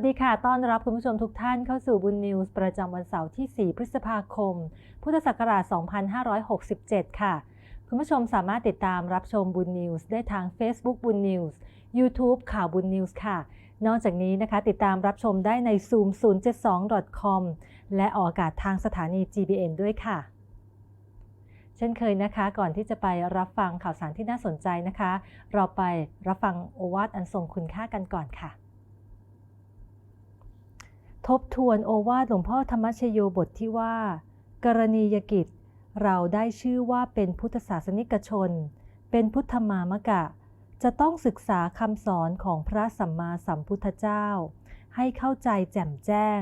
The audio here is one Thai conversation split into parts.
วัสดีค่ะ ต้อนรับคุณผู้ชมทุกท่านเข้าสู่บุญนิวส์ประจำวันเสาร์ที่ 4 พฤษภาคม พุทธศักราช 2567 ค่ะ คุณผู้ชมสามารถติดตามรับชมบุญนิวส์ได้ทาง Facebook บุญนิวส์ YouTube ข่าวบุญนิวส์ค่ะ นอกจากนี้นะคะ ติดตามรับชมได้ใน zoom 072.com และออกอากาศทางสถานี GBN ด้วยค่ะ เช่นเคยนะคะ ก่อนที่จะไปรับฟังข่าวสารที่น่าสนใจนะคะ เราไปรับฟังโอวาทอันทรงคุณค่ากันก่อนค่ะ ทบทวนโอวาทหลวงพ่อธรรมชโยบทที่ว่า กรณียกิจ เราได้ชื่อว่าเป็นพุทธศาสนิกชน เป็นพุทธมามกะ จะต้องศึกษาคำสอนของพระสัมมาสัมพุทธเจ้า ให้เข้าใจแจ่มแจ้ง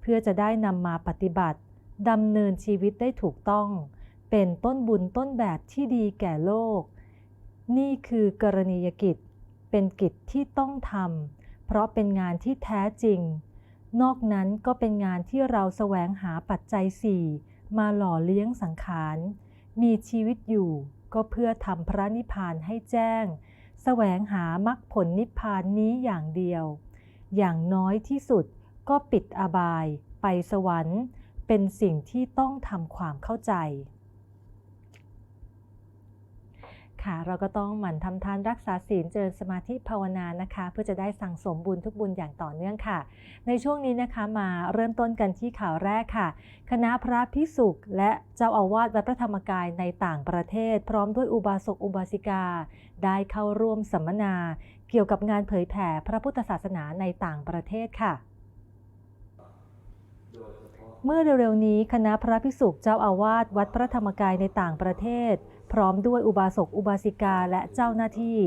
เพื่อจะได้นำมาปฏิบัติดำเนินชีวิตได้ถูกต้อง เป็นต้นบุญต้นแบบที่ดีแก่โลก นี่คือกรณียกิจ เป็นกิจที่ต้องทำเพราะเป็นงานที่แท้จริง นอกนั้นก็เป็นงานที่เราแสวงหาปัจจัยสี่มาหล่อเลี้ยงสังขาร มีชีวิตอยู่ก็เพื่อทำพระนิพพานให้แจ้ง แสวงหามรรคผลนิพพานนี้อย่างเดียว อย่างน้อยที่สุดก็ปิดอบาย ไปสวรรค์ เป็นสิ่งที่ต้องทำความเข้าใจ ค่ะ เราก็ต้องหมั่นทำทานรักษาศีลเจริญสมาธิภาวนานะคะ เพื่อจะได้สั่งสมบุญทุกบุญอย่างต่อเนื่องค่ะ ในช่วงนี้นะคะมาเริ่มต้นกันที่ข่าวแรกค่ะ คณะพระพิสุกและเจ้าอาวาสวัดพระธรรมกายในต่างประเทศ พร้อมด้วยอุบาสกอุบาสิกา ได้เข้าร่วมสัมมนา เกี่ยวกับงานเผยแผ่พระพุทธศาสนาในต่างประเทศค่ะเมื่อเร็วๆนี้คณะพระภิกษุเจ้าอาวาสวัดพระธรรมกายในต่างประเทศ พร้อมด้วยอุบาสกอุบาสิกาและเจ้าหน้าที่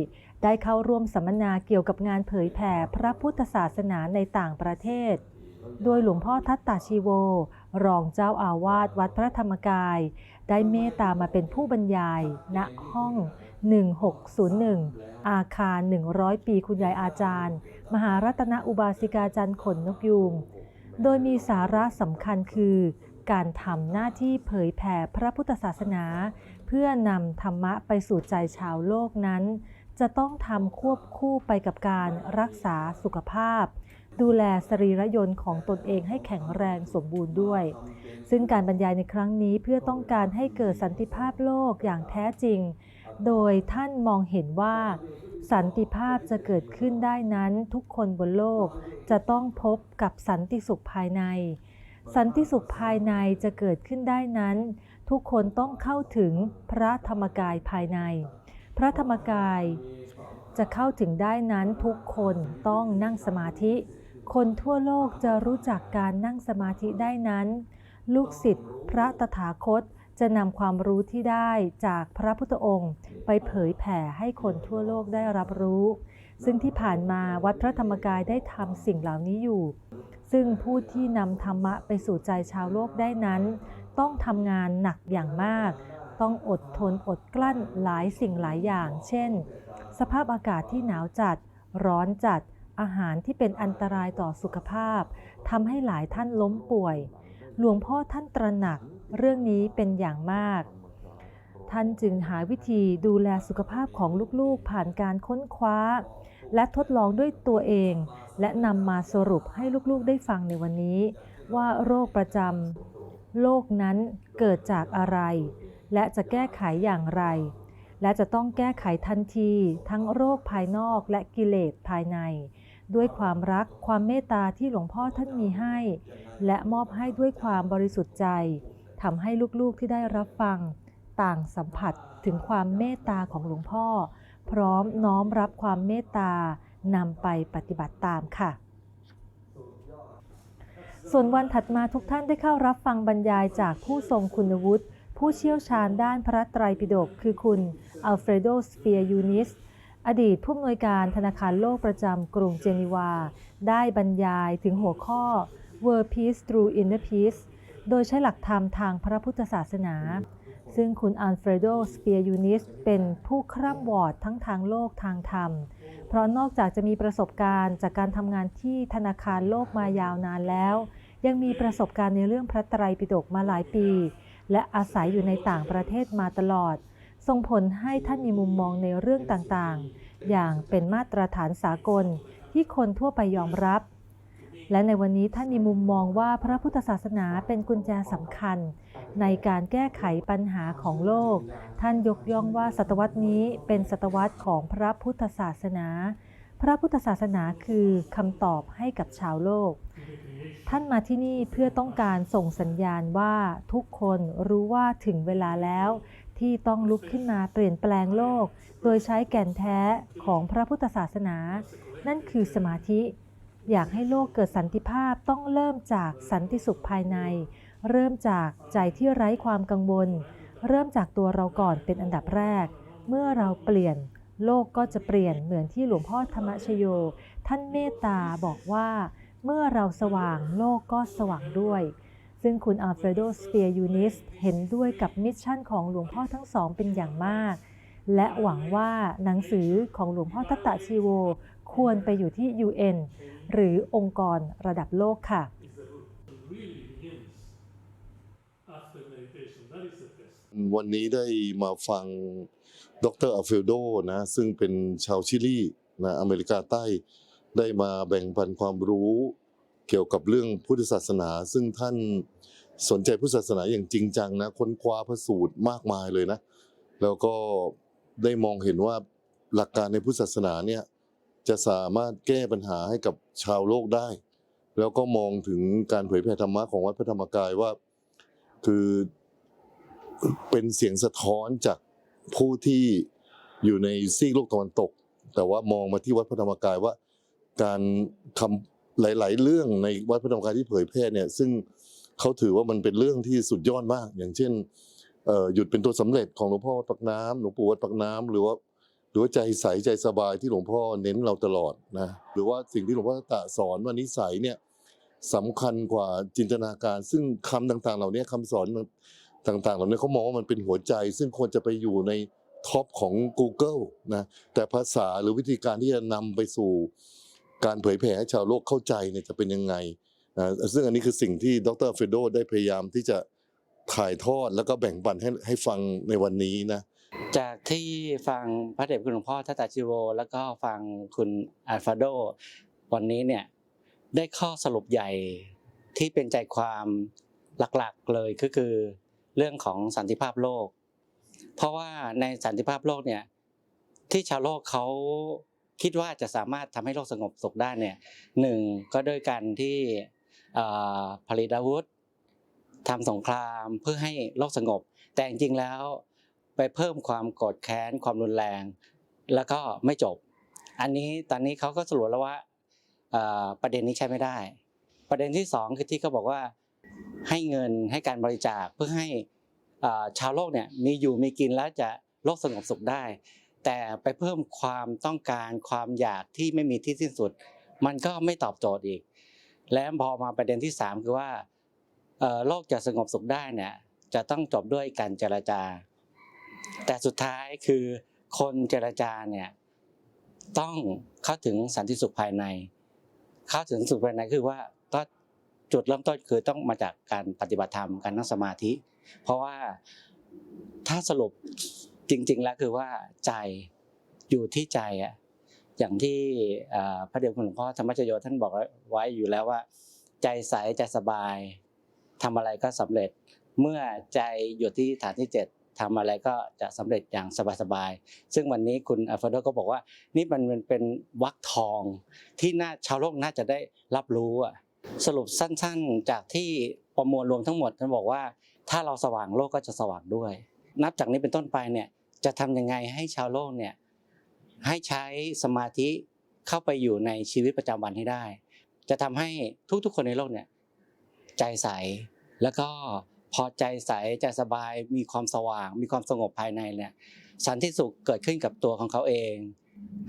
ได้เข้าร่วมสัมมนาเกี่ยวกับงานเผยแผ่พระพุทธศาสนาในต่างประเทศ โดยหลวงพ่อทัตตาชีโว รองเจ้าอาวาสวัดพระธรรมกาย ได้เมตตามาเป็นผู้บรรยาย ณห้อง 1601 อาคาร 100 ปีคุณยายอาจารย์ มหารัตนอุบาสิกาจันทร์ขนนกยูงโดยมีสาระสำคัญคือ การทำหน้าที่เผยแผ่พระพุทธศาสนา เพื่อนำธรรมะไปสู่ใจชาวโลกนั้น จะต้องทำควบคู่ไปกับการรักษาสุขภาพ ดูแลสรีระยนต์ของตนเองให้แข็งแรงสมบูรณ์ด้วย ซึ่งการบรรยายในครั้งนี้เพื่อต้องการให้เกิดสันติภาพโลกอย่างแท้จริง โดยท่านมองเห็นว่าสันติภาพจะเกิดขึ้นได้นั้นทุกคนบนโลก จะต้องพบกับสันติสุขภายใน สันติสุขภายในจะเกิดขึ้นได้นั้น ทุกคนต้องเข้าถึงพระธรรมกายภายใน พระธรรมกายจะเข้าถึงได้นั้นทุกคนต้องนั่งสมาธิ คนทั่วโลกจะรู้จักการนั่งสมาธิได้นั้น ลูกศิษย์พระตถาคต จะนำความรู้ที่ได้จากพระพุทธองค์ ไปเผยแผ่ให้คนทั่วโลกได้รับรู้ ซึ่งที่ผ่านมาวัดพระธรรมกายได้ทำสิ่งเหล่านี้อยู่ ซึ่งผู้ที่นำธรรมะไปสู่ใจชาวโลกได้นั้น ต้องทำงานหนักอย่างมาก ต้องอดทนอดกลั้นหลายสิ่งหลายอย่าง เช่น สภาพอากาศที่หนาวจัด ร้อนจัด อาหารที่เป็นอันตรายต่อสุขภาพทำให้หลายท่านล้มป่วย หลวงพ่อท่านตระหนัก เรื่องนี้เป็นอย่างมาก ท่านจึงหาวิธีดูแลสุขภาพของลูกๆ ผ่านการค้นคว้า และทดลองด้วยตัวเอง และนำมาสรุปให้ลูกๆได้ฟังในวันนี้ ว่าโรคประจำโรคนั้นเกิดจากอะไร และจะแก้ไขอย่างไร และจะต้องแก้ไขทันที ทั้งโรคภายนอกและกิเลสภายในด้วยความรักความเมตตาที่หลวงพ่อท่านมีให้ และมอบให้ด้วยความบริสุทธิ์ใจ ทำให้ลูกๆที่ได้รับฟัง ต่างสัมผัสถึงความเมตตาของหลวงพ่อ พร้อมน้อมรับความเมตตานำไปปฏิบัติตามค่ะ ส่วนวันถัดมาทุกท่านได้เข้ารับฟังบรรยายจากผู้ทรงคุณวุฒิผู้เชี่ยวชาญด้านพระไตรปิฎกคือคุณอัลเฟรโดสเปียยูนิสอดีตผู้อำนวยการธนาคารโลกประจำกรุงเจนีวา ได้บรรยายถึงหัวข้อ World Peace Through Inner Peace โดยใช้หลักธรรมทางพระพุทธศาสนา ซึ่งคุณอัลเฟรโดสเปียยูนิสเป็นผู้คร่ำวอดทั้งทางโลกทางธรรม เพราะนอกจากจะมีประสบการณ์จากการทำงานที่ธนาคารโลกมายาวนานแล้ว ยังมีประสบการณ์ในเรื่องพระไตรปิฎกมาหลายปี และอาศัยอยู่ในต่างประเทศมาตลอด ส่งผลให้ท่านมีมุมมองในเรื่องต่างๆ อย่างเป็นมาตรฐานสากลที่คนทั่วไปยอมรับ และในวันนี้ท่านมีมุมมองว่าพระพุทธศาสนาเป็นกุญแจสำคัญ ในการแก้ไขปัญหาของโลก ท่านยกย่องว่าศตวรรษนี้เป็นศตวรรษของพระพุทธศาสนา พระพุทธศาสนาคือคำตอบให้กับชาวโลก ท่านมาที่นี่เพื่อต้องการส่งสัญญาณว่าทุกคนรู้ว่าถึงเวลาแล้วที่ต้องลุกขึ้นมาเปลี่ยนแปลงโลก โดยใช้แก่นแท้ของพระพุทธศาสนา นั่นคือสมาธิ อยากให้โลกเกิดสันติภาพต้องเริ่มจากสันติสุขภายใน เริ่มจากใจที่ไร้ความกังวล เริ่มจากตัวเราก่อนเป็นอันดับแรก เมื่อเราเปลี่ยน โลกก็จะเปลี่ยนเหมือนที่หลวงพ่อธรรมชโย ท่านเมตตาบอกว่า เมื่อเราสว่างโลกก็สว่างด้วย ซึ่งคุณอัลเฟรโดสเปียยูนิสเห็นด้วยกับมิชชั่นของหลวงพ่อทั้งสองเป็นอย่างมากและหวังว่าหนังสือของหลวงพ่อทัตตะชีโว ควรไปอยู่ที่ UN หรือองค์กรระดับโลกค่ะวันนี้ได้มาฟังดรอัลเฟลโดนะซึ่งเป็นชาวชิลีนะอเมริกาใต้ได้มาแบ่งปันความรู้เกี่ยวกับเรื่องพุทธศาสนา ซึ่งท่านสนใจพุทธศาสนาอย่างจริงจังนะค้นคว้าพระสูตรมากมายเลยนะ แล้วก็ได้มองเห็นว่าหลักการในพุทธศาสนาเนี่ย จะสามารถแก้ปัญหาให้กับชาวโลกได้ แล้วก็มองถึงการเผยแผ่ธรรมะของวัดพระธรรมกายว่า คือเป็นเสียงสะท้อนจากผู้ที่อยู่ในซีกโลกตะวันตก แต่ว่ามองมาที่วัดพระธรรมกายว่า การคำหลาย ๆ เรื่องในวัดพระธรรมกายที่เผยแพร่เนี่ย ซึ่งเขาถือว่ามันเป็นเรื่องที่สุดยอดมาก อย่างเช่นหยุดเป็นตัวสำเร็จของหลวงพ่อวัดปักน้ำหลวงปู่วัดปักน้ำหรือว่า หรือว่าใจใสใจสบายที่หลวงพ่อเน้นเราตลอดนะหรือว่าสิ่งที่หลวงพ่อตะสอนว่านิสัยเนี่ยสำคัญกว่าจินตนาการ ซึ่งคำต่างๆ เหล่านี้คำสอนต่างๆ เหล่านี้เขามองว่ามันเป็นหัวใจ ซึ่งควรจะไปอยู่ในท็อปของ Google นะแต่ภาษาหรือวิธีการที่จะนำไปสู่ การเผยแผ่ให้ชาวโลกเข้าใจเนี่ยจะเป็นยังไงนะซึ่งอันนี้คือสิ่งที่ดรเฟโดได้พยายามที่จะถ่ายทอดแล้วก็แบ่งปันให้ให้ฟังในวันนี้นะ จากที่ฟังพระเดชคุณหลวงพ่อทัตตาชิโว แล้วก็ฟังคุณอัลฟาโด วันนี้เนี่ยได้ข้อสรุปใหญ่ที่เป็นใจความหลักๆเลยก็คือเรื่องของสันติภาพโลก เพราะว่าในสันติภาพโลกเนี่ยที่ชาวโลกเขาคิดว่าจะสามารถทำให้โลกสงบสุขได้เนี่ยหนึ่งก็ด้วยการที่ผลิตอาวุธทำสงครามเพื่อให้โลกสงบ แต่จริงๆแล้ว ไปเพิ่มความโกรธแค้นความรุนแรง แล้วก็ไม่จบ อันนี้ตอนนี้เขาก็สรุปแล้วว่าประเด็นนี้ใช้ไม่ได้ ประเด็นที่สองคือที่เขาบอกว่าให้เงินให้การบริจาคเพื่อให้ชาวโลกเนี่ยมีอยู่มีกินแล้วจะโลกสงบสุขได้ แต่ไปเพิ่มความต้องการความอยากที่ไม่มีที่สิ้นสุด มันก็ไม่ตอบโจทย์อีก และพอมาประเด็นที่สามคือว่าโลกจะสงบสุขได้เนี่ยจะต้องจบด้วยการเจรจา แต่สุดท้ายคือคนเจรจาเนี่ยต้องเข้าถึงสันติสุขภายใน เข้าถึงสุขภายในคือว่าก็จุดเริ่มต้นคือต้องมาจากการปฏิบัติธรรมการนั่งสมาธิ เพราะว่าถ้าสรุปจริง ๆ แล้วคือว่าใจอยู่ที่ใจอะอย่างที่เอ่อพระเดชคุณหลวงพ่อธรรมชโยท่านบอกไว้อยู่แล้วว่า ใจใสใจสบายทำอะไรก็สำเร็จ เมื่อใจอยู่ที่ฐานที่เจ็ด ทำอะไรก็จะสำเร็จอย่างสบายๆ ซึ่งวันนี้คุณอัลฟาโดก็บอกว่า นี่มันเป็นวักทองที่น่าชาวโลกน่าจะได้รับรู้อะสรุปสั้นๆ จากที่ประมวลรวมทั้งหมดท่านบอกว่า ถ้าเราสว่างโลกก็จะสว่างด้วย นับจากนี้เป็นต้นไปเนี่ยจะทำยังไงให้ชาวโลกเนี่ยให้ใช้สมาธิเข้าไปอยู่ในชีวิตประจำวันให้ได้ จะทำให้ทุกๆ คนในโลกเนี่ยใจใสแล้วก็ พอใจใสใจสบาย มีความสว่าง มีความสงบภายในเนี่ยสันติสุขเกิดขึ้นกับตัวของเขาเอง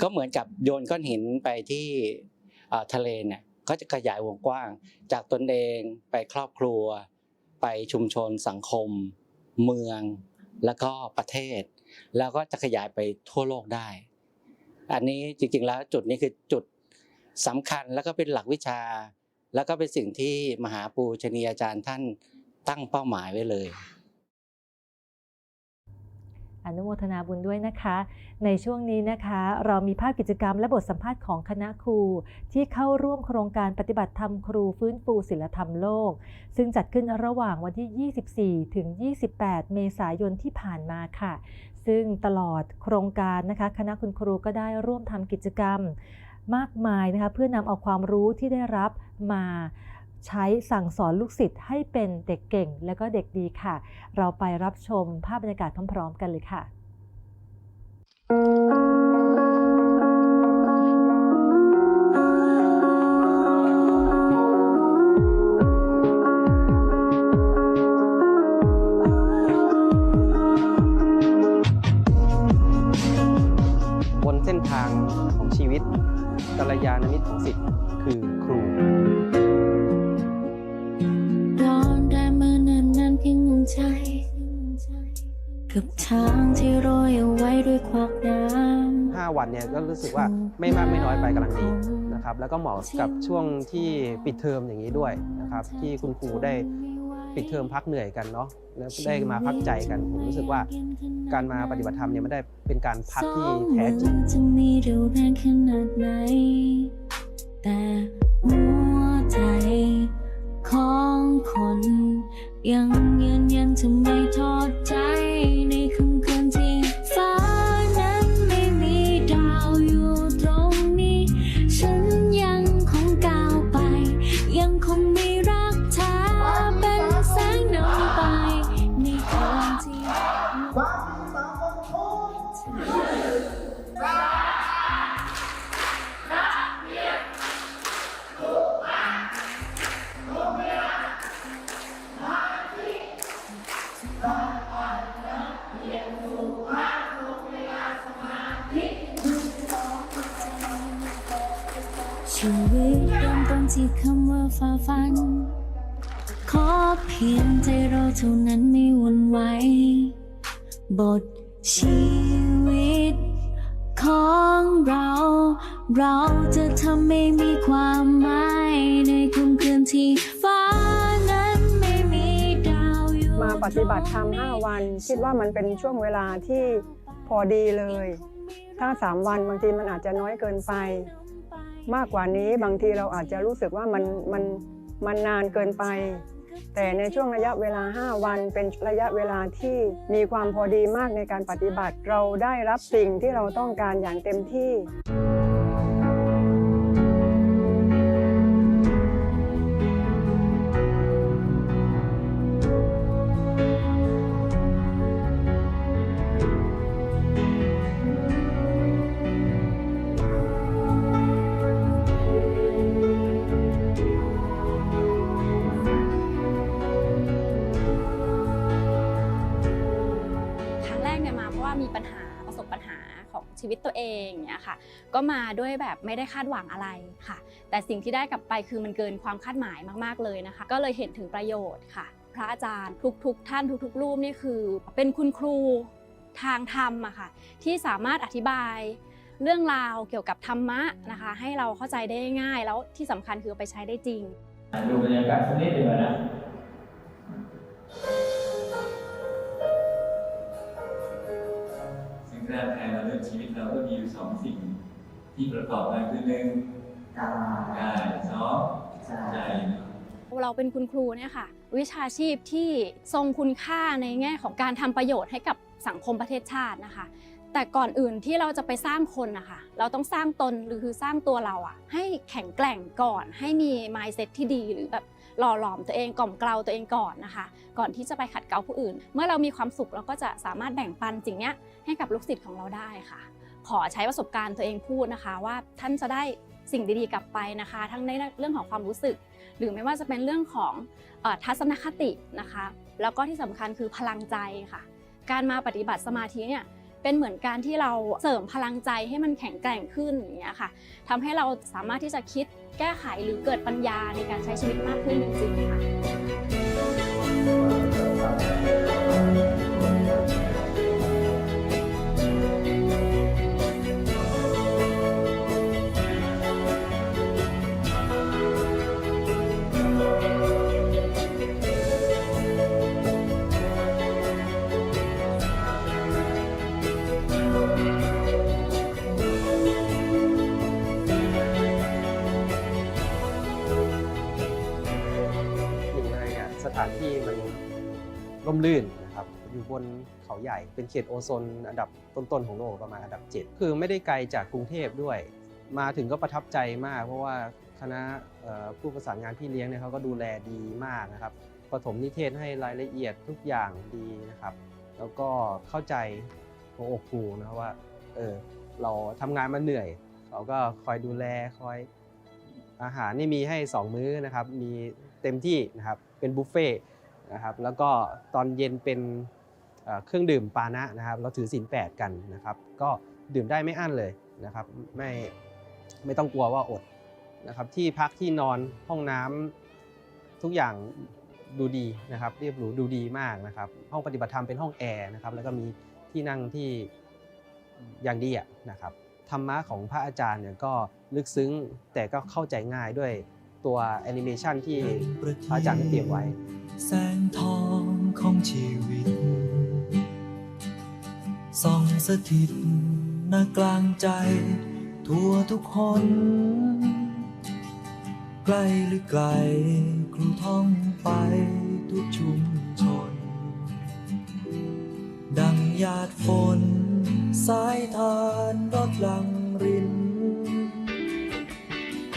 ก็เหมือนกับโยนก้อนหินไปที่ทะเลเนี่ยก็จะขยายวงกว้าง จากตนเองไปครอบครัว ไปชุมชนสังคม เมืองแล้วก็ประเทศ แล้วก็จะขยายไปทั่วโลกได้ อันนี้จริงๆแล้วจุดนี้คือจุดสำคัญแล้วก็เป็นหลักวิชา แล้วก็เป็นสิ่งที่มหาปูชนียาจารย์ท่าน ตั้งเป้าหมายไว้เลย อนุโมทนาบุญด้วยนะคะ ในช่วงนี้นะคะ เรามีภาพกิจกรรมและบทสัมภาษณ์ของคณะครู ที่เข้าร่วมโครงการปฏิบัติธรรมครูฟื้นฟูศิลธรรมโลก ซึ่งจัดขึ้นระหว่างวันที่ 24 ถึง 28 เมษายนที่ผ่านมาค่ะ ซึ่งตลอดโครงการนะคะ คณะคุณครูก็ได้ร่วมทำกิจกรรมมากมายนะคะเพื่อนำเอาความรู้ที่ได้รับมา ใช้สั่งสอนลูกศิษย์ให้เป็นเด็กเก่งและก็เด็กดีค่ะ เราไปรับชมภาพบรรยากาศพร้อม ๆ กันเลยค่ะบนเส้นทางของชีวิตกัลยาณมิตรของสิทธิ์คือครู กับทางที่โรยเอาไว้ด้วยควักน้ำ 5 วันเนี่ยก็รู้สึกว่าไม่มากไม่น้อยไปกำลังดีนะครับแล้วก็เหมาะกับช่วงที่ปิดเทอมอย่างนี้ด้วยนะครับที่คุณครูได้ปิดเทอมพักเหนื่อยกันเนาะแล้วได้มาพักใจกัน ผมรู้สึกว่าการมาปฏิบัติธรรมเนี่ยไม่ได้เป็นการพักที่แท้จริงจะมีเร็วแรงขนาดไหนแต่หัวใจของคนยัง เรา เราจะทำให้มีความหมายในค่ำคืนที่ฟ้านั้นไม่มีดาวอยู่ มาปฏิบัติธรรม5วัน คิดว่ามันเป็นช่วงเวลาที่พอดีเลย ถ้า 3 วันบางทีมันอาจจะน้อยเกินไป มากกว่านี้บางทีเราอาจจะรู้สึกว่ามันมันมันนานเกินไป แต่ในช่วงระยะเวลา 5 วันเป็นระยะเวลาที่มีความพอดีมากในการปฏิบัติ เราได้รับสิ่งที่เราต้องการอย่างเต็มที่ ถ้ามีปัญหาประสบปัญหาของชีวิตตัวเองเนี่ยค่ะ ก็มาด้วยแบบไม่ได้คาดหวังอะไรค่ะ แต่สิ่งที่ได้กลับไปคือมันเกินความคาดหมายมากๆเลยนะคะ ก็เลยเห็นถึงประโยชน์ค่ะ พระอาจารย์ทุกๆ ท่านทุก ๆ รูปนี่คือ เป็นคุณครูทางธรรมอะค่ะ ที่สามารถอธิบายเรื่องราวเกี่ยวกับธรรมะนะคะ ให้เราเข้าใจได้ง่ายแล้วที่สำคัญคือไปใช้ได้จริงดูบรรยากาศสักนิดหนึ่งนะ แรกแทนเราเรื่องชีวิตเราก็มีอยู่สองสิ่งที่ประกอบกันคือหนึ่งกายสองใจเนอะเราเป็นคุณครูเนี่ยค่ะ วิชาชีพที่ทรงคุณค่าในแง่ของการทำประโยชน์ให้กับสังคมประเทศชาตินะคะ แต่ก่อนอื่นที่เราจะไปสร้างคนนะคะเราต้องสร้างตนหรือคือสร้างตัวเราอะให้แข็งแกร่งก่อน ให้มี mindset ที่ดีหรือแบบหล่อหลอมตัวเองกล่อมเกลาตัวเองก่อนนะคะ ก่อนที่จะไปขัดเกลาผู้อื่น เมื่อเรามีความสุขเราก็จะสามารถแบ่งปันสิ่งนี้ให้กับลูกศิษย์ของเราได้ค่ะ ขอใช้ประสบการณ์ตัวเองพูดนะคะ ว่าท่านจะได้สิ่งดีๆกลับไปนะคะ ทั้งในเรื่องของความรู้สึก หรือไม่ว่าจะเป็นเรื่องของอทัศนคตินะคะ แล้วก็ที่สำคัญคือพลังใจค่ะ การมาปฏิบัติสมาธิเนี่ย เป็นเหมือนการที่เราเสริมพลังใจให้มันแข็งแกร่งขึ้นอย่างเงี้ยค่ะทำให้เราสามารถที่จะคิดแก้ไขหรือเกิดปัญญาในการใช้ชีวิตมากขึ้นจริงๆค่ะ ร่มรื่นนะครับอยู่บนเขาใหญ่เป็นเขตโอโซนอันดับต้นๆของโลกประมาณอันดับ 7 คือไม่ได้ไกลจากกรุงเทพด้วย มาถึงก็ประทับใจมาก เพราะว่าคณะผู้ประสานงานพี่เลี้ยงเนี่ยเขาก็ดูแลดีมากนะครับปฐมนิเทศให้รายละเอียดทุกอย่างดีนะครับ แล้วก็เข้าใจหัวอกครูนะว่าเออเราทำงานมาเหนื่อยเขาก็คอยดูแลคอยอาหารนี่มีให้ 2 มื้อนะครับ มีเต็มที่นะครับเป็นบุฟเฟ่ นะครับแล้วก็ตอนเย็นเป็นเครื่องดื่มปานะนะครับ เราถือศีลแปดกันนะครับ ก็ดื่มได้ไม่อั้นเลยนะครับไม่ไม่ต้องกลัวว่าอดนะครับ ที่พักที่นอนห้องน้ำทุกอย่างดูดีนะครับ เรียบหรูดูดีมากนะครับ ห้องปฏิบัติธรรมเป็นห้องแอร์นะครับ แล้วก็มีที่นั่งที่อย่างดีอะนะครับธรรมะของพระอาจารย์เนี่ยก็ลึกซึ้งแต่ก็เข้าใจง่ายด้วย ตัวแอนิเมชันที่พระอาจารย์ได้เตรียมไว้ แสงทองของชีวิตส่องสถิตณกลางใจ ทั่วทุกคน ใกล้หรือไกล ครูท่องไปทุกชุมชน ดังหยาดฝน สายทานรถลังริน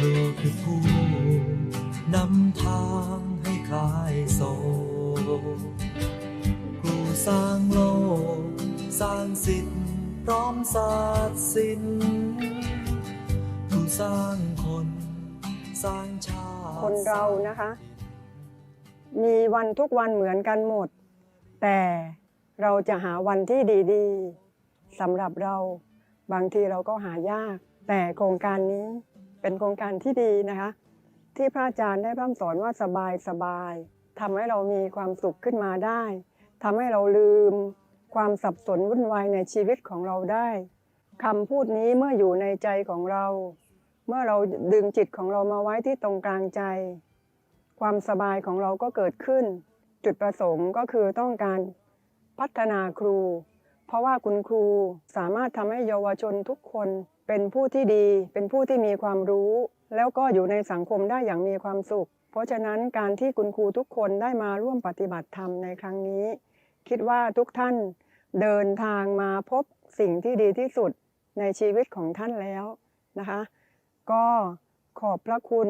ครูคือผู้นำทางให้คลายโศกครูสร้างโลก สร้างสิทธิ์พร้อมศาสตร์ศิลป์ครูสร้างคน สร้างชาติคนเรานะคะ มีวันทุกวันเหมือนกันหมด แต่เราจะหาวันที่ดีๆสำหรับเรา บางทีเราก็หายาก แต่โครงการนี้ เป็นโครงการที่ดีนะคะ ที่พระอาจารย์ได้พร่ำสอนว่าสบายสบายทำให้เรามีความสุขขึ้นมาได้ทำให้เราลืมความสับสนวุ่นวายในชีวิตของเราได้คำพูดนี้เมื่ออยู่ในใจของเรา เมื่อเราดึงจิตของเรามาไว้ที่ตรงกลางใจ ความสบายของเราก็เกิดขึ้น จุดประสงค์ก็คือต้องการพัฒนาครู เพราะว่าคุณครูสามารถทำให้เยาวชนทุกคน เป็นผู้ที่ดี เป็นผู้ที่มีความรู้ แล้วก็อยู่ในสังคมได้อย่างมีความสุข เพราะฉะนั้นการที่คุณครูทุกคนได้มาร่วมปฏิบัติธรรมในครั้งนี้ คิดว่าทุกท่านเดินทางมาพบสิ่งที่ดีที่สุดในชีวิตของท่านแล้วนะคะ ก็ขอบพระคุณ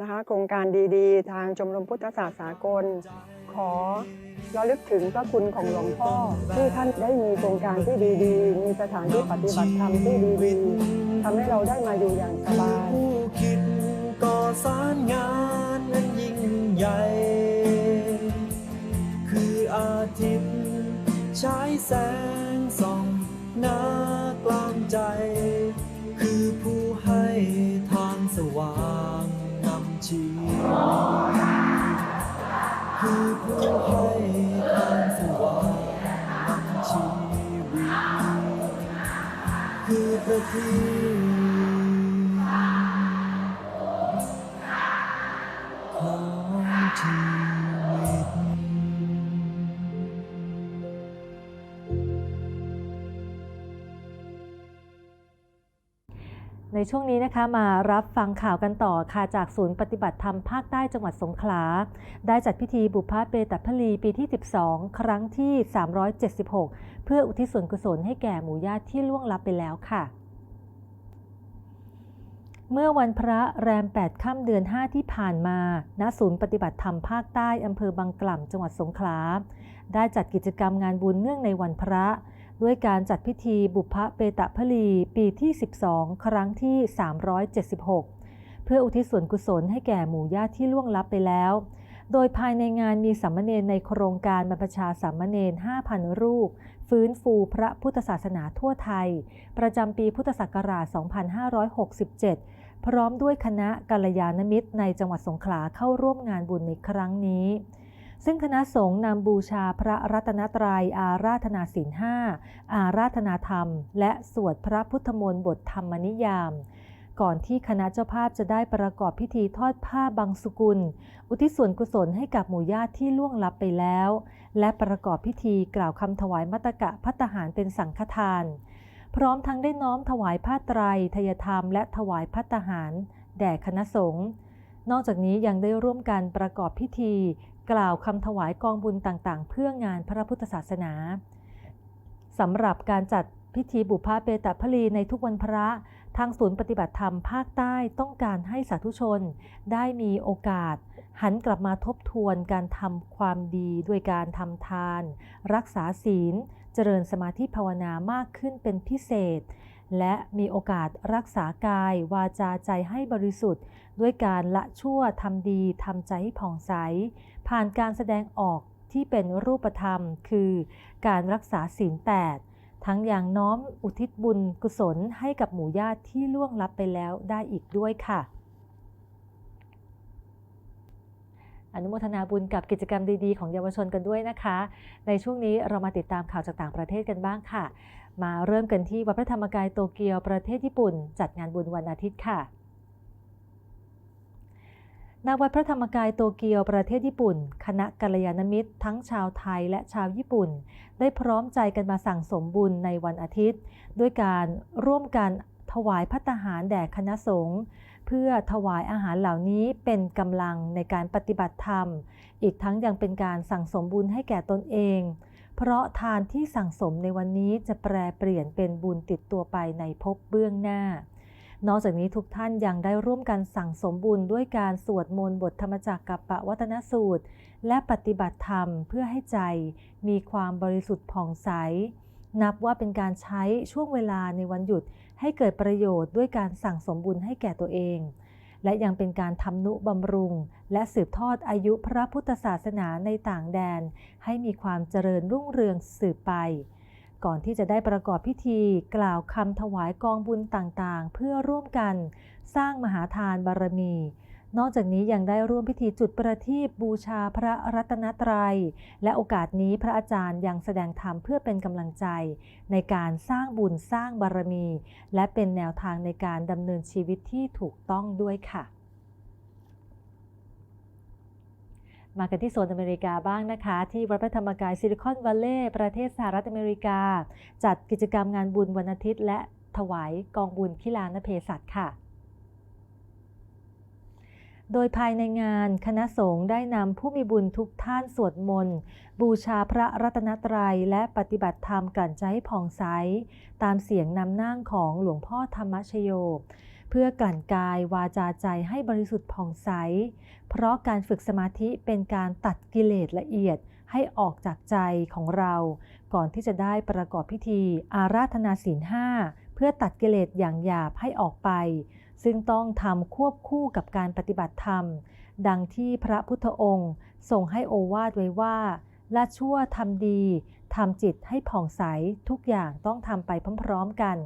นะคะโครงการดีๆ ทางชมรมพุทธศาสตร์สากล ขอ ระลึกถึงพระคุณของหลวงพ่อที่ท่านได้มีโครงการที่ดีๆ มีสถานที่ปฏิบัติธรรมที่ดีๆทำให้เราได้มาอยู่อย่างสบายผู้คิดก่อสร้างงานนั้นยิ่งใหญ่ คืออาทิตย์ฉายแสงส่องหน้ากลางใจ คือผู้ให้ทางสว่างนำชีวิตคือผู้ให้ คือ ช่วงนี้นะคะมารับฟังข่าวกันต่อค่ะจากศูนย์ปฏิบัติธรรมภาคใต้จังหวัดสงขลา ได้จัดพิธีบุพเพตัพลีปีที่ 12 ครั้งที่ 376 เพื่ออุทิศส่วนกุศลให้แก่หมู่ญาติที่ล่วงลับไปแล้วค่ะ เมื่อวันพระแรม 8 ค่ำเดือน 5 ที่ผ่านมา ณ ศูนย์ปฏิบัติธรรมภาคใต้อำเภอบางกล่ำจังหวัดสงขลา ได้จัดกิจกรรมงานบุญเนื่องในวันพระ ด้วยการจัดพิธีบุพเพตะพลีปีที่ 12 ครั้งที่ 376 เพื่ออุทิศส่วนกุศลให้แก่หมู่ญาติที่ล่วงลับไปแล้ว โดยภายในงานมีสามเณรในโครงการบรรพชาสามเณร5,000 รูป ฟื้นฟูพระพุทธศาสนาทั่วไทย ประจำปีพุทธศักราช 2567 พร้อมด้วยคณะกัลยาณมิตรในจังหวัดสงขลาเข้าร่วมงานบุญในครั้งนี้ ซึ่งคณะสงฆ์นำบูชาพระรัตนตรัยอาราธนาศีลห้าอาราธนาธรรม และสวดพระพุทธมนต์บทธรรมนิยาม ก่อนที่คณะเจ้าภาพจะได้ประกอบพิธีทอดผ้าบังสุกุล อุทิศส่วนกุศลให้กับหมู่ญาติที่ล่วงลับไปแล้ว และประกอบพิธีกล่าวคำถวายมัตตกะพัตตาหารเป็นสังฆทาน พร้อมทั้งได้น้อมถวายผ้าไตรทยธรรม และถวายพัตตาหาร แด่คณะสงฆ์นอกจากนี้ยังได้ร่วมกันประกอบพิธี กล่าวคำถวายกองบุญต่างๆ เพื่องานพระพุทธศาสนาสำหรับการจัดพิธีบุพเพตะพลีในทุกวันพระทางศูนย์ปฏิบัติธรรมภาคใต้ต้องการให้สาธุชน ได้มีโอกาส หันกลับมาทบทวนการทำความดีด้วยการทำทาน รักษาศีล เจริญสมาธิภาวนามากขึ้นเป็นพิเศษ และมีโอกาสรักษากาย วาจาใจให้บริสุทธิ์ ด้วยการละชั่วทำดีทำใจให้ผ่องใส ผ่านการแสดงออกที่เป็นรูปธรรม คือการรักษาศีลแปดทั้งอย่างน้อมอุทิศบุญกุศลให้กับหมู่ญาติที่ล่วงลับไปแล้วได้อีกด้วยค่ะ อนุโมทนาบุญกับกิจกรรมดีๆ ของเยาวชนกันด้วยนะคะ ในช่วงนี้เรามาติดตามข่าวจากต่างประเทศกันบ้างค่ะ มาเริ่มกันที่วัดพระธรรมกายโตเกียวประเทศญี่ปุ่น จัดงานบุญวันอาทิตย์ค่ะณวัดพระธรรมกายโตเกียวประเทศญี่ปุ่น คณะกัลยาณมิตร ทั้งชาวไทยและชาวญี่ปุ่น ได้พร้อมใจกันมาสั่งสมบุญในวันอาทิตย์ ด้วยการร่วมกันถวายพัตหารแด่คณะสงฆ์เพื่อถวายอาหารเหล่านี้เป็นกำลังในการปฏิบัติธรรม อีกทั้งยังเป็นการสั่งสมบุญให้แก่ตนเอง เพราะทานที่สั่งสมในวันนี้จะแปรเปลี่ยนเป็นบุญติดตัวไปในภพเบื้องหน้า นอกจากนี้ทุกท่านยังได้ร่วมกันสั่งสมบุญด้วยการสวดมนต์บทธรรมจักกับปะวัตนสูตร และปฏิบัติธรรมเพื่อให้ใจ มีความบริสุทธิ์ผ่องใส นับว่าเป็นการใช้ช่วงเวลาในวันหยุดให้เกิดประโยชน์ด้วยการสั่งสมบุญให้แก่ตัวเอง และยังเป็นการทำนุบำรุง และสืบทอดอายุพระพุทธศาสนาในต่างแดน ให้มีความเจริญรุ่งเรืองสืบไป ก่อนที่จะได้ประกอบพิธีกล่าวคำถวายกองบุญต่างๆ เพื่อร่วมกัน สร้างมหาทานบารมี นอกจากนี้ยังได้ร่วมพิธีจุดประทีปบูชาพระรัตนตรัย และโอกาสนี้พระอาจารย์ยังแสดงธรรมเพื่อเป็นกำลังใจ ในการสร้างบุญสร้างบารมี และเป็นแนวทางในการดำเนินชีวิตที่ถูกต้องด้วยค่ะ มากันที่โซนอเมริกาบ้างนะคะ ที่วัดพระธรรมกายซิลิคอนวัลเลย์ประเทศสหรัฐอเมริกา จัดกิจกรรมงานบุญวันอาทิตย์ และถวายกองบุญคิลานเพศัตค่ะ โดยภายในงานคณะสงฆ์ได้นำผู้มีบุญทุกท่านสวดมนต์ บูชาพระรัตนตรัยและปฏิบัติธรรมกลั่นใจให้ผ่องใส ตามเสียงนำนั่งของหลวงพ่อธรรมชโย เพื่อกลั่นกายวาจาใจให้บริสุทธิ์ผ่องใส เพราะการฝึกสมาธิเป็นการตัดกิเลสละเอียดให้ออกจากใจของเรา ก่อนที่จะได้ประกอบพิธีอาราธนาศีลห้า เพื่อตัดกิเลสอย่างหยาบให้ออกไป ซึ่งต้องทำควบคู่กับการปฏิบัติธรรม ดังที่พระพุทธองค์ทรงให้โอวาทไว้ว่าละชั่วทำดีทำจิตให้ผ่องใสทุกอย่างต้องทำไปพร้อมๆกัน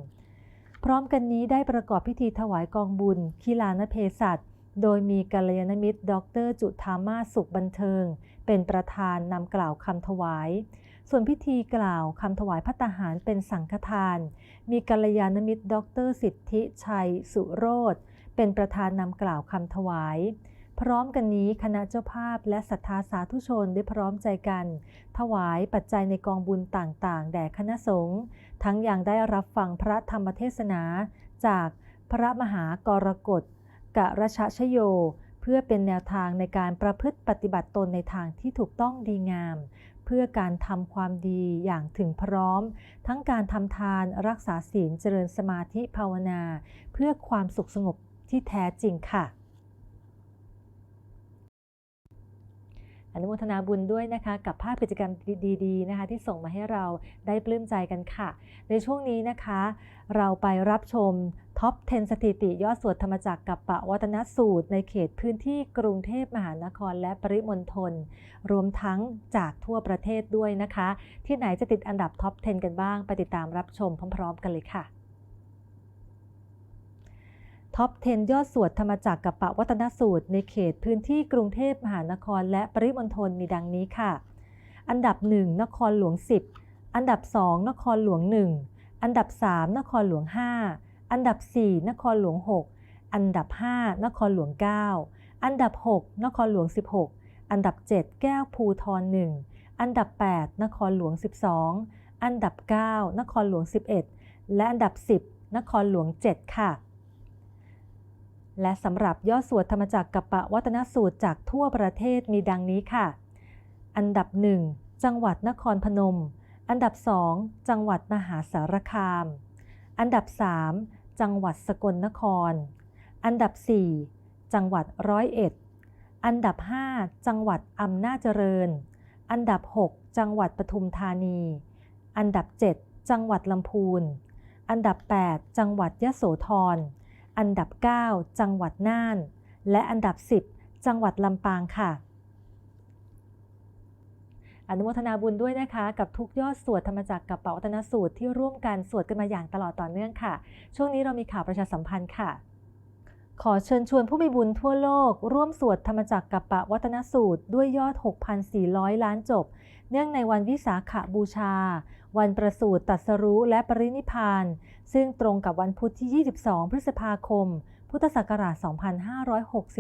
พร้อมกันนี้ได้ประกอบพิธีถวายกองบุญคิลานเพศัตโดยมีกัลยาณมิตร ดร จุธามาสุขบันเทิง เป็นประธานนำกล่าวคำถวาย ส่วนพิธีกล่าวคำถวายพัตตาหารเป็นสังฆทาน มีกัลยาณมิตรดรสิทธิชัย สุโรธเป็นประธานนำกล่าวคำถวาย พร้อมกันนี้คณะเจ้าภาพและศรัทธาสาธุชนได้พร้อมใจกัน ถวายปัจจัยในกองบุญต่างๆ แด่คณะสงฆ์ทั้งยังได้รับฟังพระธรรมเทศนา จากพระมหากรกฎกะรชชโย เพื่อเป็นแนวทางในการประพฤติปฏิบัติตนในทางที่ถูกต้องดีงาม เพื่อการทำความดีอย่างถึงพร้อม ทั้งการทำทานรักษาศีลเจริญสมาธิภาวนา เพื่อความสุขสงบที่แท้จริงค่ะ อนุโมทนาบุญด้วยนะคะ กับภาพกิจกรรมดีๆนะคะ ที่ส่งมาให้เราได้ปลื้มใจกันค่ะ ในช่วงนี้นะคะ เราไปรับชม ท็อป 10 สถิติยอดสวดธรรมจักรกับปะวัตนสูตรในเขตพื้นที่กรุงเทพมหานครและปริมณฑลรวมทั้งจากทั่วประเทศด้วยนะคะ ที่ไหนจะติดอันดับท็อป 10 กันบ้าง ไปติดตามรับชมพร้อม ๆ กันเลยค่ะท็อป 10 ยอดสวดธรรมจักรกับปะวัตนสูตร ในเขตพื้นที่กรุงเทพมหานครและปริมณฑลมีดังนี้ค่ะ อันดับ 1 นครหลวง 10 อันดับ 2 นครหลวง 1 อันดับ 3 นครหลวง 5 อันดับ 4 นครหลวง 6 อันดับ 5 นครหลวง 9 อันดับ 6 นครหลวง 16 อันดับ 7 แก้วภูทร1อันดับ 8 นครหลวง 12 อันดับ 9 นครหลวง 11 และอันดับ 10 นครหลวง 7 ค่ะ และสำหรับยอดสวดธรรมจักรกับปะวัตนสูตรจากทั่วประเทศมีดังนี้ค่ะ อันดับ 1 จังหวัดนครพนม อันดับ 2 จังหวัดมหาสารคามอันดับ 3 จังหวัดสกลนคร อันดับ 4 จังหวัดร้อยเอ็ด อันดับ 5 จังหวัดอำนาจเจริญ อันดับ 6 จังหวัดปทุมธานี อันดับ 7 จังหวัดลำพูน อันดับ 8 จังหวัดยะโสธร อันดับ 9 จังหวัดน่าน และอันดับ 10 จังหวัดลำปางค่ะ อนุโมทนาบุญด้วยนะคะ กับทุกยอดสวดธรรมจักรกับเป๋าวัฒนสูตรที่ร่วมกันสวดกันมาอย่างตลอดต่อเนื่องค่ะ ช่วงนี้เรามีข่าวประชาสัมพันธ์ค่ะ ขอเชิญชวนผู้มีบุญทั่วโลก ร่วมสวดธรรมจักรกับปะวัฒนสูตร ด้วยยอด 6,400 ล้านจบ เนื่องในวันวิสาขบูชา วันประสูติตรัสรู้และปรินิพพาน ซึ่งตรงกับวันพุธที่ 22 พฤษภาคม พุทธศักราช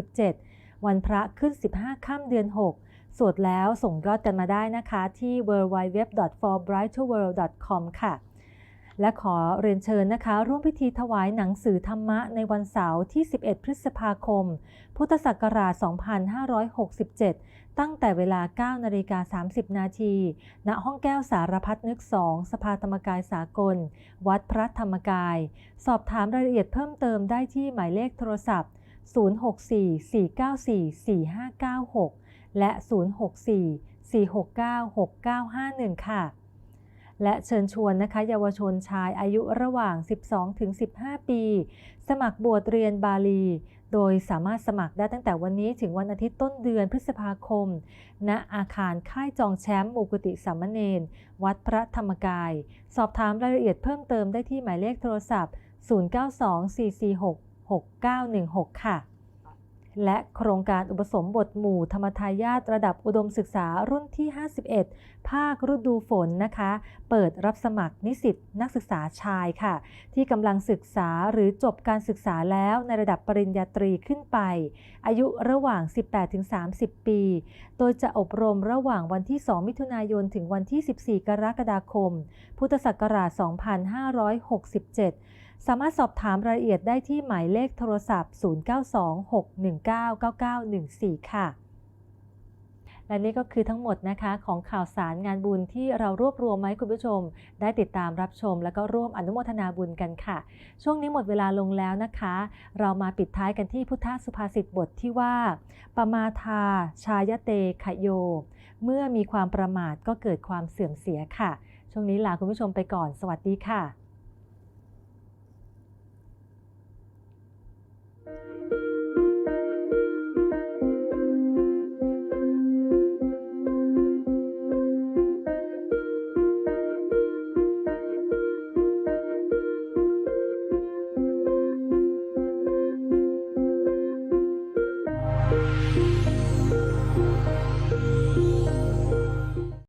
2567 วันพระขึ้น 15 ค่ำเดือน 6 สวดแล้วส่งยอดกันมาได้นะคะที่ www.forbrighterworld.com ค่ะ และขอเรียนเชิญนะคะ ร่วมพิธีถวายหนังสือธรรมะในวันเสาร์ที่ 11 พฤษภาคม พุทธศักราช 2567 ตั้งแต่เวลา 9 นาฬิกา 30 นาที ณ ห้องแก้วสารพัดนึก 2 สภาธรรมกายสากล วัดพระธรรมกาย สอบถามรายละเอียดเพิ่มเติมได้ที่หมายเลขโทรศัพท์ 064-494-4596 และ 064-469-6951 ค่ะ และเชิญชวนนะคะเยาวชนชายอายุระหว่าง 12-15 ปี สมัครบวชเรียนบาลี โดยสามารถสมัครได้ตั้งแต่วันนี้ถึงวันอาทิตย์ต้นเดือนพฤษภาคม ณ อาคารค่ายจองแชมป์มูกุติสามเณรวัดพระธรรมกาย สอบถามรายละเอียดเพิ่มเติมได้ที่หมายเลขโทรศัพท์ 0924466916 ค่ะ และโครงการอุปสมบทหมู่ธรรมทายาทระดับอุดมศึกษารุ่นที่ 51 ภาคฤดูฝนนะคะ เปิดรับสมัครนิสิตนักศึกษาชายค่ะ ที่กำลังศึกษาหรือจบการศึกษาแล้วในระดับปริญญาตรีขึ้นไป อายุระหว่าง 18-30 ปี โดยจะอบรมระหว่างวันที่ 2 มิถุนายน ถึงวันที่ 14 กรกฎาคม พุทธศักราช 2567 สามารถสอบถามรายละเอียดได้ที่หมายเลขโทรศัพท์ 0926199914 ค่ะ และนี่ก็คือทั้งหมดนะคะของข่าวสารงานบุญที่เรารวบรวมมาให้คุณผู้ชม ได้ติดตามรับชม แล้วก็ร่วมอนุโมทนาบุญกันค่ะ ช่วงนี้หมดเวลาลงแล้วนะคะ เรามาปิดท้ายกันที่พุทธสุภาษิตบทที่ว่า ปมาทา ชายเตขโย เมื่อมีความประมาทก็เกิดความเสื่อมเสียค่ะ ช่วงนี้ลาคุณผู้ชมไปก่อน สวัสดีค่ะ Thank you.